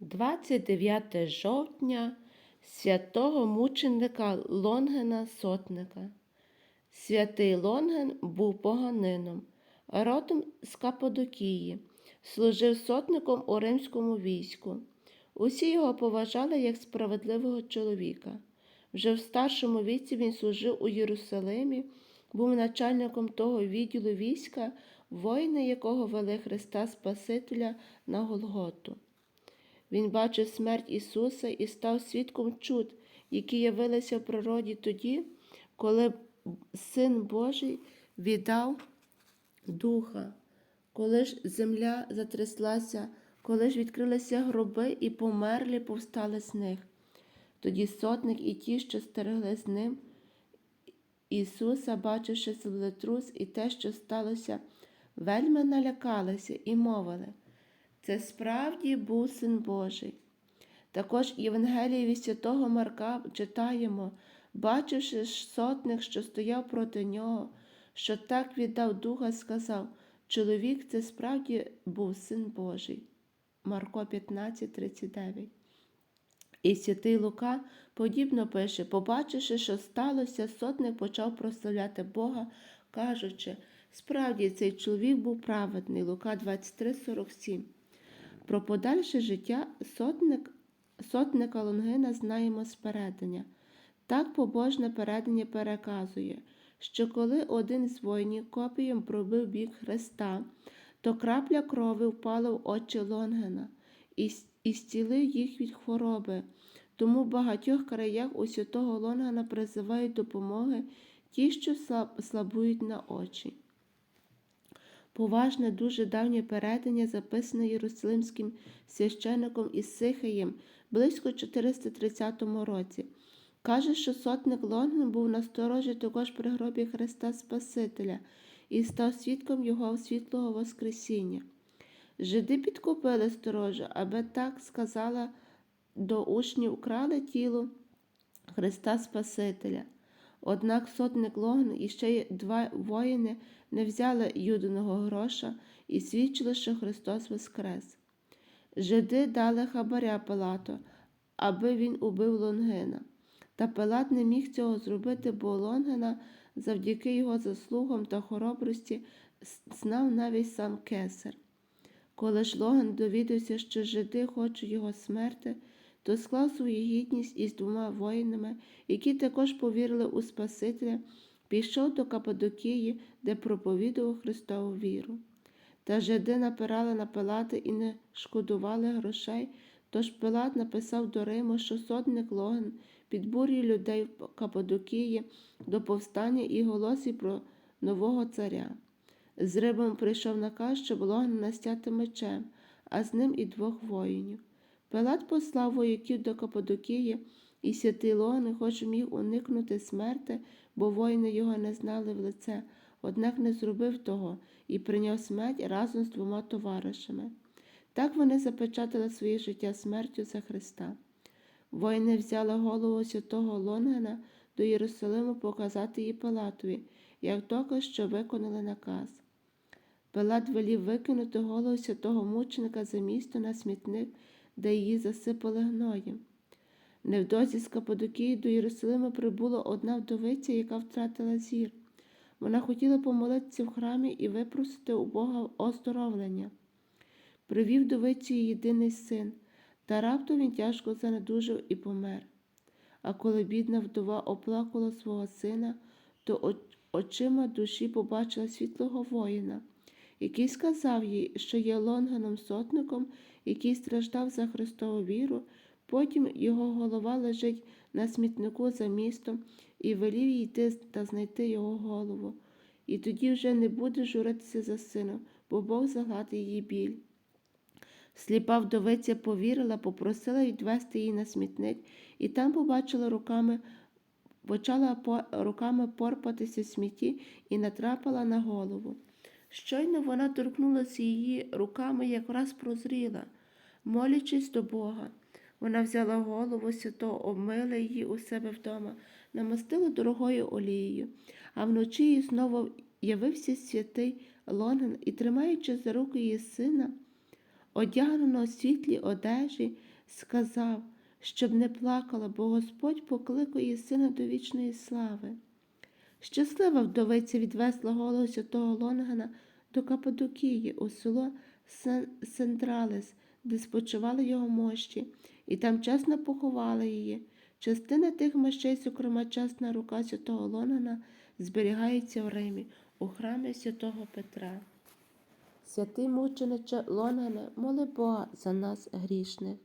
29 жовтня святого мученика Лонгена Сотника. Святий Лонген був поганином, родом з Каппадокії, служив сотником у римському війську. Усі його поважали як справедливого чоловіка. Вже в старшому віці він служив у Єрусалимі, був начальником того відділу війська, воїни якого вели Христа Спасителя на Голготу. Він бачив смерть Ісуса і став свідком чуд, які явилися в природі тоді, коли Син Божий віддав Духа, коли ж земля затряслася, коли ж відкрилися гроби і померлі повстали з них. Тоді сотник і ті, що стерегли з ним, Ісуса, бачивши землетрус і те, що сталося, вельми налякалися і мовили. Це справді був Син Божий. Також в Євангелії від святого Марка читаємо, бачивши сотник, що стояв проти нього, що так віддав духа, сказав, чоловік це справді був Син Божий. Марко 15, 39. І святий Лука подібно пише, побачивши, що сталося, сотник почав прославляти Бога, кажучи, справді цей чоловік був праведний. Лука 23, 47. Про подальше життя сотник, сотника Лонгина знаємо з передання. Так побожне передання переказує, що коли один з воїнів копієм пробив бік Христа, то крапля крови впала в очі Лонгена і, і зцілив їх від хвороби. Тому в багатьох краях у святого Лонгена призивають допомоги ті, що слаб, слабують на очі. Поважне, дуже давнє передання, записане єрусалимським священником Ісихаєм близько 430 році. Каже, що сотник Лонген був насторожі також при гробі Христа Спасителя і став свідком Його світлого Воскресіння. Жиди підкупили сторожа, аби так сказала до учнів крали тіло Христа Спасителя. Однак сотник Логн і ще два воїни не взяли юдиного гроша і свідчили, що Христос Воскрес. Жиди дали хабаря Пилату, аби він убив Лонгина. Та Пилат не міг цього зробити, бо Лонгина, завдяки його заслугам та хоробрості, знав навіть сам кесар. Коли ж Логан довідався, що жиди хочуть його смерти, то склав свою гідність із двома воїнами, які також повірили у Спасителя, пішов до Кападокії, де проповідував Христову віру. Та жиди напирали на Пилата і не шкодували грошей, тож Пилат написав до Риму, що сотник Логан підбурює людей в Кападокії до повстання і голосить про нового царя. З Римом прийшов наказ, щоб Логан настяти мечем, а з ним і двох воїнів. Пилат послав вояків до Кападокії, і святий Логан, хоч міг уникнути смерти, бо воїни його не знали в лице, однак не зробив того і прийняв смерть разом з двома товаришами. Так вони запечатали своє життя смертю за Христа. Воїни взяли голову святого Лонгена до Єрусалиму показати її Пилатові, як доказ, що виконали наказ. Пилат велів викинути голову святого мученика за місто на смітник, де її засипали гноєм. Невдовзі з Кападокії до Єрусалима прибула одна вдовиця, яка втратила зір. Вона хотіла помолитися в храмі і випросити у Бога оздоровлення. Привів довиці її єдиний син, та раптом він тяжко занедужив і помер. А коли бідна вдова оплакала свого сина, то очима душі побачила світлого воїна, який сказав їй, що є лонгеном сотником, який страждав за Христову віру, потім його голова лежить на смітнику за містом і велів їй йти та знайти його голову. І тоді вже не буде журитися за сином, бо Бог загладить її біль. Сліпа вдовиця повірила, попросила відвести її на смітник, і там побачила руками, почала руками порпатися в смітті і натрапила на голову. Щойно вона торкнулася її руками, якраз прозріла, молячись до Бога. Вона взяла голову святого, обмила її у себе вдома, намастила дорогою олією, а вночі їй знову явився святий Лонген і, тримаючи за руку її сина, одягнена у світлі одежі, сказав, щоб не плакала, бо Господь покликав її сина до вічної слави. Щаслива вдовиця відвесла голову святого Лонгана до Кападокії у село Сентралес, де спочивали його мощі, і там чесно поховали її. Частина тих мощей, зокрема чесна рука святого Лонана, зберігається в Римі у храмі святого Петра. Святий мучениче Лонане, моли Бога за нас грішних.